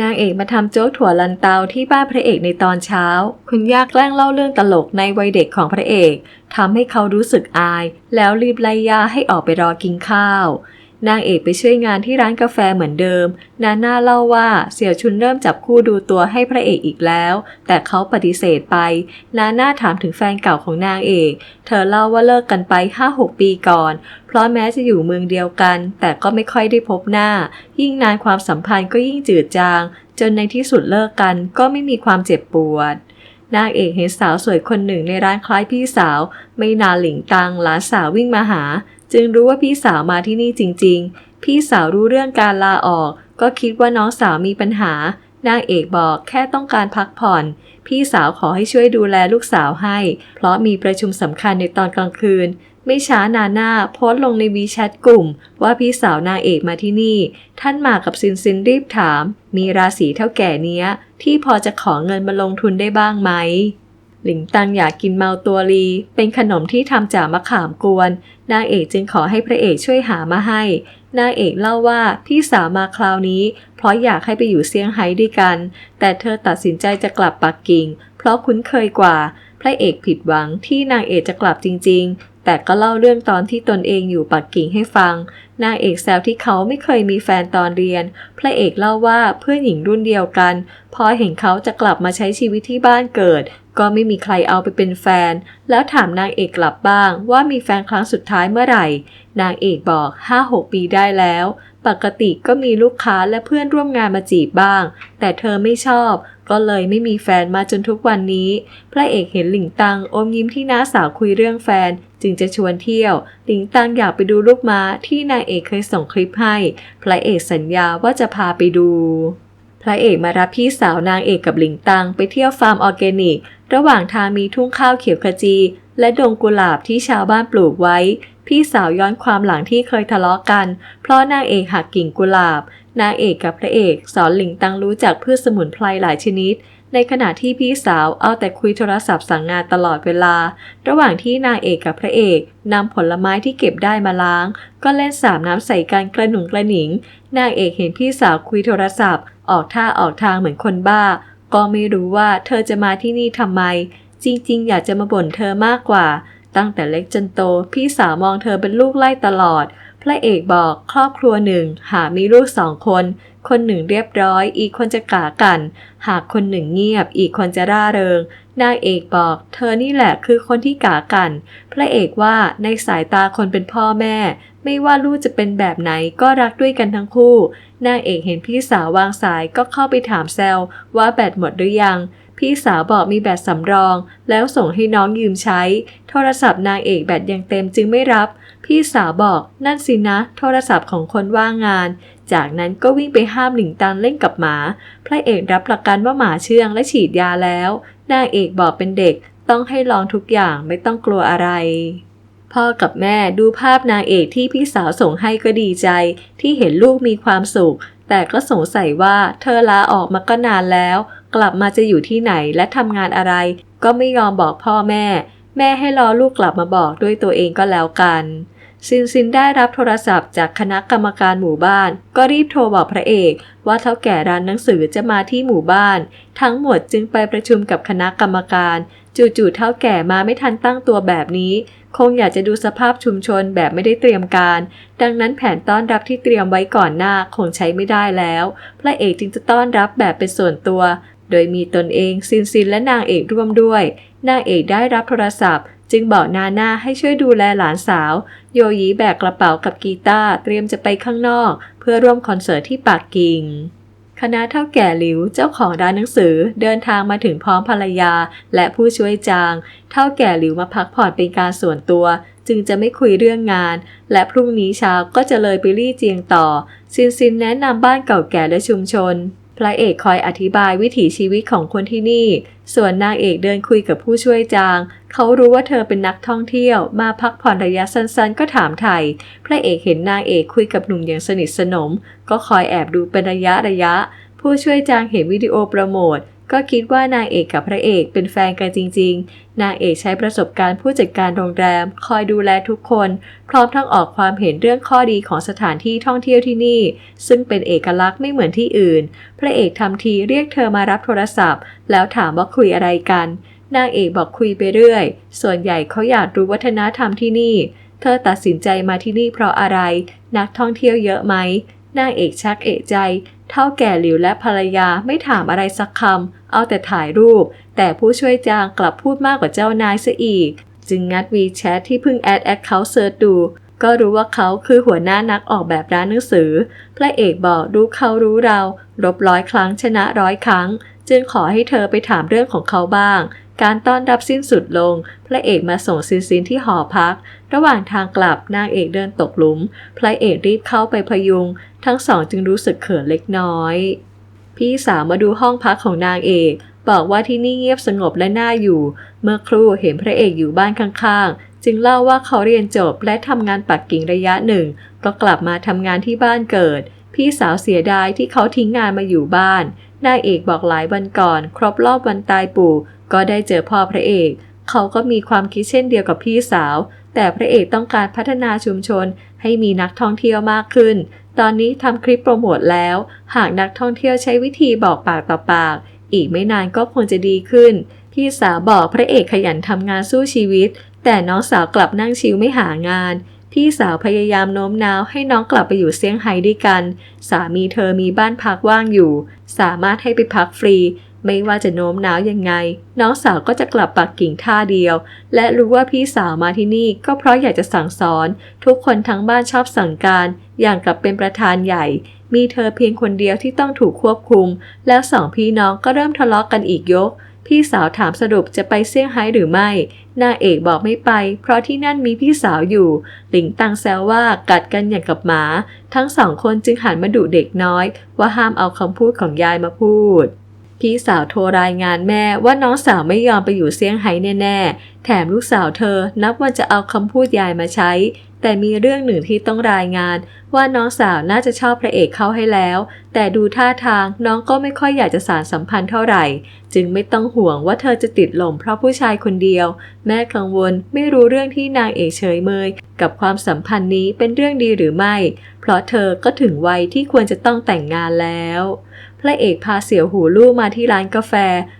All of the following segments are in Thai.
นางเอกมาทำโจ๊กถั่วลันเตาที่บ้านพระเอกในตอนเช้า คุณย่าแกล้งเล่าเรื่องตลกในวัยเด็กของพระเอกทำให้เขารู้สึกอาย แล้วรีบไล่ย่าให้ออกไปรอกินข้าว นางเอกไปช่วยงานที่ร้านกาแฟเหมือนเดิม นาน่าเล่าว่าเสี่ยวชุนเริ่มจับคู่ดูตัวให้พระเอกอีกแล้ว แต่เขาปฏิเสธไป นาน่าถามถึงแฟนเก่าของนางเอก เธอเล่าว่าเลิกกันไป 5-6 ปีก่อน เพราะแม้จะอยู่เมืองเดียวกัน แต่ก็ไม่ค่อยได้พบหน้า ยิ่งนานความสัมพันธ์ก็ยิ่งจืดจาง จนในที่สุดเลิกกันก็ไม่มีความเจ็บปวดนางเอกเห็นสาวสวยคนหนึ่งในร้านคล้ายพี่สาว ไม่นานหลิงตังหลานสาววิ่งมาหา จึงรู้ว่าพี่สาวมาที่นี่จริง ๆ พี่สาวรู้เรื่องการลาออก ก็คิดว่าน้องสาวมีปัญหา นางเอกบอกแค่ต้องการพักผ่อน พี่สาวขอให้ช่วยดูแลลูกสาวให้ เพราะมีประชุมสำคัญในตอนกลางคืน ไม่ช้านาน่าโพสต์ลงในวีแชทกลุ่ม ว่าพี่สาวนางเอกมาที่นี่ ท่านมากับซินซินรีบถาม มีราศีเท่าแก่เนี้ย ที่พอจะขอเงินมาลงทุนได้บ้างไหม หลิงตังอยากกินเมาตัวลี เป็นขนมที่ทำจากมะขามกวน นางเอกจึงขอให้พระเอกช่วยหามาให้ นางเอกเล่าว่าพี่สาวมาคราวนี้ เพราะอยากให้ไปอยู่เซี่ยงไฮ้ด้วยกัน แต่เธอตัดสินใจจะกลับปักกิ่ง เพราะคุ้นเคยกว่า พระเอกผิดหวังที่นางเอกจะกลับจริง ๆ แต่ก็เล่าเรื่องตอนที่ตนเองอยู่ปักกิ่งให้ฟัง นางเอกแซวที่เขาไม่เคยมีแฟนตอนเรียน พระเอกเล่าว่าเพื่อนหญิงรุ่นเดียวกัน พอเห็นเขาจะกลับมาใช้ชีวิตที่บ้านเกิด ก็ไม่มีใครเอาไปเป็นแฟน แล้วถามนางเอกกลับบ้าง ว่ามีแฟนครั้งสุดท้ายเมื่อไหร่ นางเอกบอก 5-6 ปีได้แล้ว ปกติก็มีลูกค้าและเพื่อนร่วมงานมาจีบบ้าง แต่เธอไม่ชอบ ก็เลยไม่มีแฟนมาจนทุกวันนี้ พระเอกเห็นหลิงตังอมยิ้มที่น้าสาวคุยเรื่องแฟน จึงจะชวนเที่ยว หลิงตังอยากไปดูลูกม้าที่นางเอกเคยส่งคลิปให้ พระเอกสัญญาว่าจะพาไปดู พระเอกมารับพี่สาวนางเอกกับหลิงตังไปเที่ยวฟาร์มออร์แกนิก ระหว่างทางมีทุ่งข้าวเขียวขจี และดงกุหลาบที่ชาวบ้านปลูกไว้ พี่สาวย้อนความหลังที่เคยทะเลาะกัน เพราะนางเอกหักกิ่งกุหลาบ นางเอกกับพระเอกสอนหลิงตังรู้จักพืชสมุนไพรหลายชนิด ในขณะที่พี่สาวเอาแต่คุยโทรศัพท์สั่งงานตลอดเวลา ระหว่างที่นางเอกกับพระเอกนำผลไม้ที่เก็บได้มาล้าง ก็เล่นสาดน้ำใส่กันกระหนุงกระหนิง นางเอกเห็นพี่สาวคุยโทรศัพท์ ออกท่าออกทางเหมือนคนบ้า ก็ไม่รู้ว่าเธอจะมาที่นี่ทำไม จริงๆ อยากจะมาบ่นเธอมากกว่า ตั้งแต่เล็กจนโต พี่สาวมองเธอเป็นลูกไล่ตลอด พระเอกบอกครอบครัวหนึ่ง หามีลูกสองคน คนหนึ่งเรียบร้อย อีกคนจะกากัน หากคนหนึ่งเงียบ อีกคนจะร่าเริง นางเอกบอก เธอนี่แหละคือคนที่กากัน พระเอกว่าในสายตาคนเป็นพ่อแม่ ไม่ว่าลูกจะเป็นแบบไหนก็รักด้วยกันทั้งคู่ นางเอกเห็นพี่สาววางสายก็เข้าไปถามแซวว่าแบตหมดหรือยัง พี่สาวบอกมีแบตสำรอง แล้วส่งให้น้องยืมใช้ โทรศัพท์นางเอกแบตยังเต็มจึงไม่รับ พี่สาวบอกนั่นสินะ โทรศัพท์ของคนว่างงานจากนั้นก็วิ่งไปห้ามหลิงตันเล่นกับหมา พระเอกรับประกันว่าหมาเชื่องและฉีดยาแล้ว นางเอกบอกเป็นเด็กต้องให้ลองทุกอย่างไม่ต้องกลัวอะไร พ่อกับแม่ดูภาพนางเอกที่พี่สาวส่งให้ก็ดีใจ ที่เห็นลูกมีความสุข แต่ก็สงสัยว่าเธอลาออกมาก็นานแล้ว กลับมาจะอยู่ที่ไหนและทำงานอะไร ก็ไม่ยอมบอกพ่อแม่ แม่ให้รอลูกกลับมาบอกด้วยตัวเองก็แล้วกัน ซินซินได้รับโทรศัพท์จากคณะกรรมการหมู่บ้าน ก็รีบโทรบอกพระเอก ว่าเท่าแก่ร้านหนังสือจะมาที่หมู่บ้าน ทั้งหมดจึงไปประชุมกับคณะกรรมการ จู่ๆเท่าแก่มาไม่ทันตั้งตัวแบบนี้ คงอยากจะดูสภาพชุมชนแบบไม่ได้เตรียมการ ดังนั้นแผนต้อนรับที่เตรียมไว้ก่อนหน้าคงใช้ไม่ได้แล้ว พระเอกจึงจะต้อนรับแบบเป็นส่วนตัว โดยมีตนเองซินซินและนางเอกร่วมด้วยนางเอกได้รับโทรศัพท์ จึงบอกนาน่าให้ช่วยดูแลหลานสาว โยยีแบกกระเป๋ากับกีตาร์เตรียมจะไปข้างนอก เพื่อร่วมคอนเสิร์ตที่ปักกิ่งคณะเท่าแก่หลิวเจ้าของร้านหนังสือเดินทางมาถึงพร้อมภรรยา และผู้ช่วยจาง เท่าแก่หลิวมาพักผ่อนเป็นการส่วนตัว จึงจะไม่คุยเรื่องงาน และพรุ่งนี้เช้าก็จะเลยไปรี่เจียงต่อ ซินซินแนะนำบ้านเก่าแก่และชุมชน พระเอกคอยอธิบายวิถีชีวิตของคนที่นี่ ส่วนนางเอกเดินคุยกับผู้ช่วยจาง เขารู้ว่าเธอเป็นนักท่องเที่ยว มาพักผ่อนระยะสั้นๆ ก็ถามไทย พระเอกเห็นนางเอกคุยกับหนุ่มอย่างสนิทสนม ก็คอยแอบดูเป็นระยะระยะ ผู้ช่วยจางเห็นวิดีโอโปรโมท ก็คิดว่านางเอกกับพระเอกเป็นแฟนกันจริง ๆ นางเอกใช้ประสบการณ์ผู้จัดการโรงแรม คอยดูแลทุกคน พร้อมทั้งออกความเห็นเรื่องข้อดีของสถานที่ท่องเที่ยวที่นี่ ซึ่งเป็นเอกลักษณ์ไม่เหมือนที่อื่น พระเอกทำทีเรียกเธอมารับโทรศัพท์ แล้วถามว่าคุยอะไรกัน นางเอกบอกคุยไปเรื่อย ส่วนใหญ่เขาอยากรู้วัฒนธรรมที่นี่ เธอตัดสินใจมาที่นี่เพราะอะไร นักท่องเที่ยวเยอะไหมนางเอกชักเอะใจ เท่าแก่หลิวและภรรยาไม่ถามอะไรสักคำ เอาแต่ถ่ายรูป แต่ผู้ช่วยจางกลับพูดมากกว่าเจ้านายซะอีก จึงงัดวีแชทที่เพิ่งแอดแอคเคาท์เซิร์ชดู ก็รู้ว่าเขาคือหัวหน้านักออกแบบร้านหนังสือ พระเอกบอกรู้เขารู้เรารบร้อยครั้งชนะร้อยครั้ง จึงขอให้เธอไปถามเรื่องของเขาบ้าง การต้อนรับสิ้นสุดลง พระเอกมาส่งซินซินที่หอพัก ระหว่างทางกลับนางเอกเดินตกหลุม พระเอกรีบเข้าไปพยุง ทั้งสองจึงรู้สึกเขินเล็กน้อย พี่สาวมาดูห้องพักของนางเอกบอกว่าที่นี่เงียบสงบและน่าอยู่ เมื่อครู่เห็นพระเอกอยู่บ้านข้างๆ จึงเล่าว่าเขาเรียนจบและทำงานปักกิ่งระยะหนึ่ง ก็กลับมาทำงานที่บ้านเกิด พี่สาวเสียดายที่เขาทิ้งงานมาอยู่บ้าน นางเอกบอกหลายวันก่อน ครบรอบวันตายปู่ ก็ได้เจอพ่อพระเอก เขาก็มีความคิดเช่นเดียวกับพี่สาว แต่พระเอกต้องการพัฒนาชุมชนให้มีนักท่องเที่ยวมากขึ้น ตอนนี้ทำคลิปโปรโมทแล้ว หากนักท่องเที่ยวใช้วิธีบอกปากต่อปาก อีกไม่นานก็คงจะดีขึ้น พี่สาวบอกพระเอกขยันทำงานสู้ชีวิต แต่น้องสาวกลับนั่งชิวไม่หางานพี่สาวพยายามโน้มน้าวให้น้องกลับไปอยู่เซี่ยงไฮ้ด้วยกัน สามีเธอมีบ้านพักว่างอยู่ สามารถให้ไปพักฟรีไม่ว่าจะโน้มน้าวยังไง น้องสาวก็จะกลับปักกิ่งท่าเดียว และรู้ว่าพี่สาวมาที่นี่ก็เพราะอยากจะสั่งสอน ทุกคนทั้งบ้านชอบสั่งการ อย่างกับเป็นประธานใหญ่ มีเธอเพียงคนเดียวที่ต้องถูกควบคุม แล้วสองพี่น้องก็เริ่มทะเลาะกกันอีกยก พี่สาวถามสรุปจะไปเซี่ยงไฮ้หรือไม่นางเอกบอกไม่ไป เพราะที่นั่นมีพี่สาวอยู่ หลิงตังแซวว่ากัดกันอย่างกับหมา ทั้งสองคนจึงหันมาดุเด็กน้อย ว่าห้ามเอาคำพูดของยายมาพูด พี่สาวโทรรายงานแม่ว่าน้องสาวไม่ยอมไปอยู่เซี่ยงไฮ้แน่ๆ แถมลูกสาวเธอนับว่าจะเอาคำพูดยายมาใช้ แต่มีเรื่องหนึ่งที่ต้องรายงาน ว่าน้องสาวน่าจะชอบพระเอกเข้าให้แล้ว แต่ดูท่าทางน้องก็ไม่ค่อยอยากจะสารสัมพันธ์เท่าไหร่ จึงไม่ต้องห่วงว่าเธอจะติดหลมเพราะผู้ชายคนเดียว แม่กังวลไม่รู้เรื่องที่นางเอกเฉยเมย กับความสัมพันธ์นี้เป็นเรื่องดีหรือไม่ เพราะเธอก็ถึงวัยที่ควรจะต้องแต่งงานแล้ว พระเอกพาเสี่ยวหูลู่มาที่ร้านกาแฟ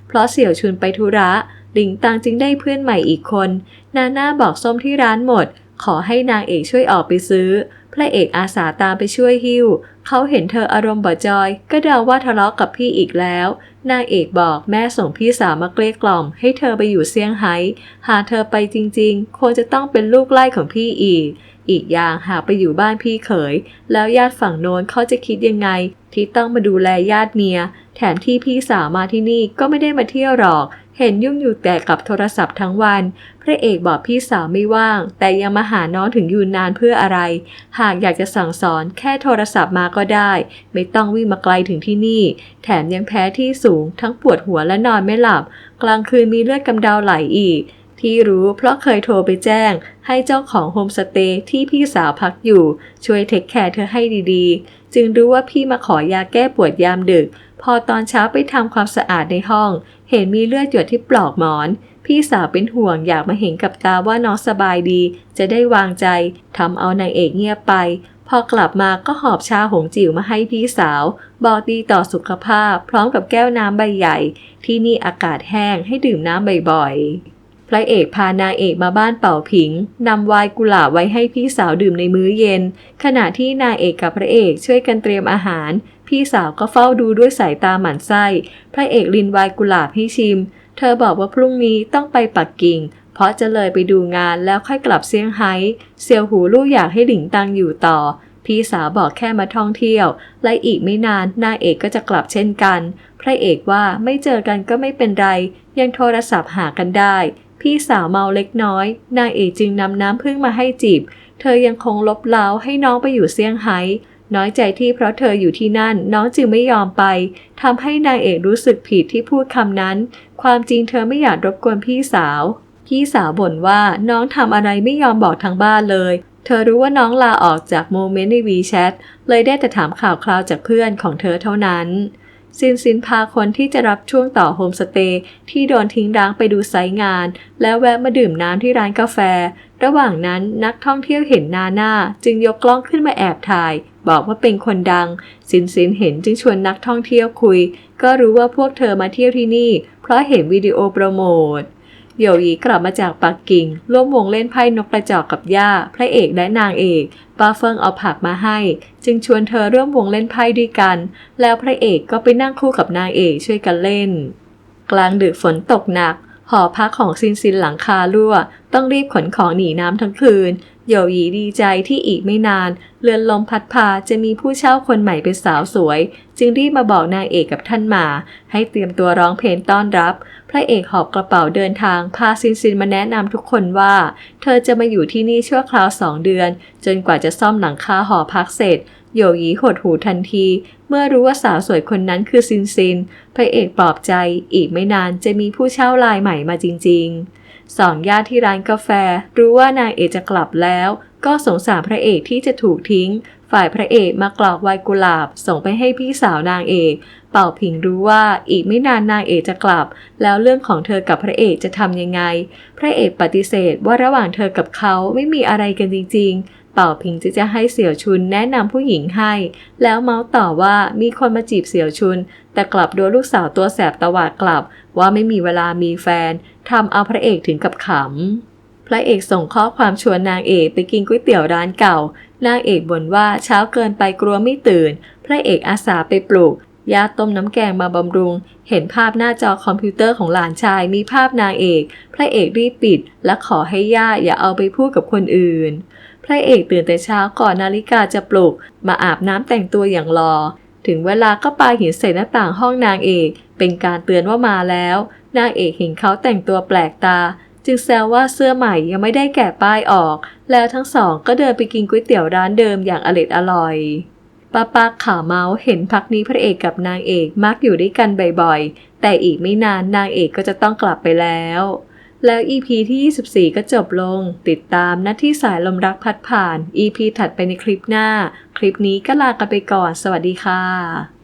เพราะเสี่ยวชุนไปธุระ หลิงตังจึงได้เพื่อนใหม่อีกคน นาน่าบอกส้มที่ร้านหมด ขอให้นางเอกช่วยออกไปซื้อ พระเอกอาสาตามไปช่วยหิ้ว เขาเห็นเธออารมณ์บ่จอย ก็เดาว่าทะเลาะกับพี่อีกแล้ว นางเอกบอกแม่ส่งพี่สาวมาเกลี้ยกล่อม ให้เธอไปอยู่เซี่ยงไฮ้ หากเธอไปจริงๆคงจะต้องเป็นลูกไล่ของพี่อีก อีกอย่างหากไปอยู่บ้านพี่เขย แล้วญาติฝั่งโน้นเขาจะคิดยังไง ที่ต้องมาดูแลญาติเมีย แถมที่พี่สาวมาที่นี่ก็ไม่ได้มาเที่ยวหรอก เห็นยุ่งอยู่แต่กับโทรศัพท์ทั้งวัน พระเอกบอกพี่สาวไม่ว่าง แต่ยังมาหาน้องถึงยูนนานเพื่ออะไร หากอยากจะสั่งสอนแค่โทรศัพท์มาก็ได้ ไม่ต้องวิ่งมาไกลถึงที่นี่ แถมยังแพ้ที่สูง ทั้งปวดหัวและนอนไม่หลับ กลางคืนมีเลือดกำเดาไหลอีก ที่รู้เพราะเคยโทรไปแจ้ง ให้เจ้าของโฮมสเตย์ที่พี่สาวพักอยู่ ช่วยเทคแคร์เธอให้ดีๆ จึงรู้ว่าพี่มาขอยาแก้ปวดยามดึก พอตอนเช้าไปทำความสะอาดในห้อง เห็นมีเลือดหยดที่ปลอกหมอน พี่สาวเป็นห่วงอยากมาเห็นกับตาว่าน้องสบายดี จะได้วางใจทำเอานางเอกเงียบไป พอกลับมาก็หอบชาหงจิ๋วมาให้พี่สาว บอกดีต่อสุขภาพ พร้อมกับแก้วน้ำใบใหญ่ ที่นี่อากาศแห้งให้ดื่มน้ำบ่อยๆ พระเอกพานางเอกมาบ้านเป่าผิงนำไวน์กุหลาบไว้ให้พี่สาวดื่มในมื้อเย็น ขณะที่นางเอกกับพระเอกช่วยกันเตรียมอาหาร พี่สาวก็เฝ้าดูด้วยสายตาหมันไส้ พระเอกลินไวน์กุหลาบให้ชิม เธอบอกว่าพรุ่งนี้ต้องไปปักกิ่ง เพราะจะเลยไปดูงานแล้วค่อยกลับเซี่ยงไฮ้เซียวหูลูกอยากให้หลิงตังอยู่ต่อพี่สาวบอกแค่มาท่องเที่ยว และอีกไม่นานนางเอกก็จะกลับเช่นกัน พระเอกว่าไม่เจอกันก็ไม่เป็นไร ยังโทรศัพท์หากันได้ พี่สาวเมาเล็กน้อย นางเอกจึงนำน้ำพึ่งมาให้จีบ เธอยังคงลบเล้าให้น้องไปอยู่เซี่ยงไฮ้น้อยใจที่เพราะเธออยู่ที่นั่น น้องจึงไม่ยอมไปทำให้นางเอกรู้สึกผิดที่พูดคำนั้น ความจริงเธอไม่อยากรบกวนพี่สาว พี่สาวบ่นว่าน้องทำอะไรไม่ยอมบอกทางบ้านเลย เธอรู้ว่าน้องลาออกจากโมเมนต์ในวีแชทเลยได้แต่ถามข่าวคราวจากเพื่อนของเธอเท่านั้น ซินซินพาคนที่จะรับช่วงต่อโฮมสเตย์ที่โดนทิ้งร้างไปดูไซต์งาน แล้วแวะมาดื่มน้ำที่ร้านกาแฟ ระหว่างนั้นนักท่องเที่ยวเห็นนาหน้า จึงยกกล้องขึ้นมาแอบถ่าย บอกว่าเป็นคนดัง ซินซินเห็นจึงชวนนักท่องเที่ยวคุย ก็รู้ว่าพวกเธอมาเที่ยวที่นี่ เพราะเห็นวิดีโอโปรโมท โยวยีกลับมาจากปักกิ่ง ร่วมวงเล่นไพ่นกกระจอกกับย่า พระเอกและนางเอกป้าเฟิงเอาผักมาให้ จึงชวนเธอร่วมวงเล่นไพ่ด้วยกัน แล้วพระเอกก็ไปนั่งคู่กับนางเอกช่วยกันเล่น กลางดึกฝนตกหนักหอพักของซินซินหลังคารั่ว ต้องรีบขนของหนีน้ำทั้งคืน โยหยีดีใจที่อีกไม่นาน เรือนลมพัดพาจะมีผู้เช่าคนใหม่เป็นสาวสวย จึงรีบมาบอกนางเอกกับท่านหมา ให้เตรียมตัวร้องเพลงต้อนรับ พระเอกหอบกระเป๋าเดินทาง พาซินซินมาแนะนำทุกคนว่า เธอจะมาอยู่ที่นี่ชั่วคราวสองเดือน จนกว่าจะซ่อมหลังคาหอพักเสร็จโยหยีหดหูทันที เมื่อรู้ว่าสาวสวยคนนั้นคือซินซิน พระเอกปลอบใจ อีกไม่นานจะมีผู้เช่ารายใหม่มาจริง ๆ สองญาติที่ร้านกาแฟ รู้ว่านางเอกจะกลับแล้ว ก็สงสารพระเอกที่จะถูกทิ้ง ฝ่ายพระเอกมากรอกไวกุหลาบ ส่งไปให้พี่สาวนางเอก เป่าผิงรู้ว่าอีกไม่นานนางเอกจะกลับ แล้วเรื่องของเธอกับพระเอกจะทำยังไง พระเอกปฏิเสธว่าระหว่างเธอกับเขาไม่มีอะไรกันจริง ๆ เป่าผิงจะจะให้เสี่ยวชุนแนะนำผู้หญิงให้ แล้วเมาส์ต่อว่ามีคนมาจีบเสี่ยวชุน แต่กลับโดนลูกสาวตัวแสบตวาดกลับ ว่าไม่มีเวลามีแฟนทำเอาพระเอกถึงกับขำ พระเอกส่งข้อความชวนนางเอกไปกินก๋วยเตี๋ยวร้านเก่า นางเอกบ่นว่าเช้าเกินไปกลัวไม่ตื่น พระเอกอาสาไปปลูกยาต้มน้ำแกงมาบำรุง เห็นภาพหน้าจอคอมพิวเตอร์ของหลานชายมีภาพนางเอก พระเอกรีบปิด และขอให้ย่าอย่าเอาไปพูดกับคนอื่น พระเอกตื่นแต่เช้าก่อนนาฬิกาจะปลุก มาอาบน้ำแต่งตัวอย่างรอ ถึงเวลาก็ปาหินใส่หน้าต่างห้องนางเอก เป็นการเตือนว่ามาแล้ว นางเอกเห็นเขาแต่งตัวแปลกตา จึงแซวว่าเสื้อใหม่ยังไม่ได้แกะป้ายออก แล้วทั้งสองก็เดินไปกินก๋วยเตี๋ยวร้านเดิมอย่างอร็ดอร่อยป้าป้าข่าเมาส์เห็นพักนี้พระเอกกับนางเอกมักอยู่ด้วยกันบ่อยๆ แต่อีกไม่นานนางเอกก็จะต้องกลับไปแล้ว แล้ว EP ที่ 24 ก็จบลง ติดตามหน้าที่สายลมรักพัดผ่าน EP ถัดไปในคลิปหน้า คลิปนี้ก็ลากันไปก่อน สวัสดีค่ะ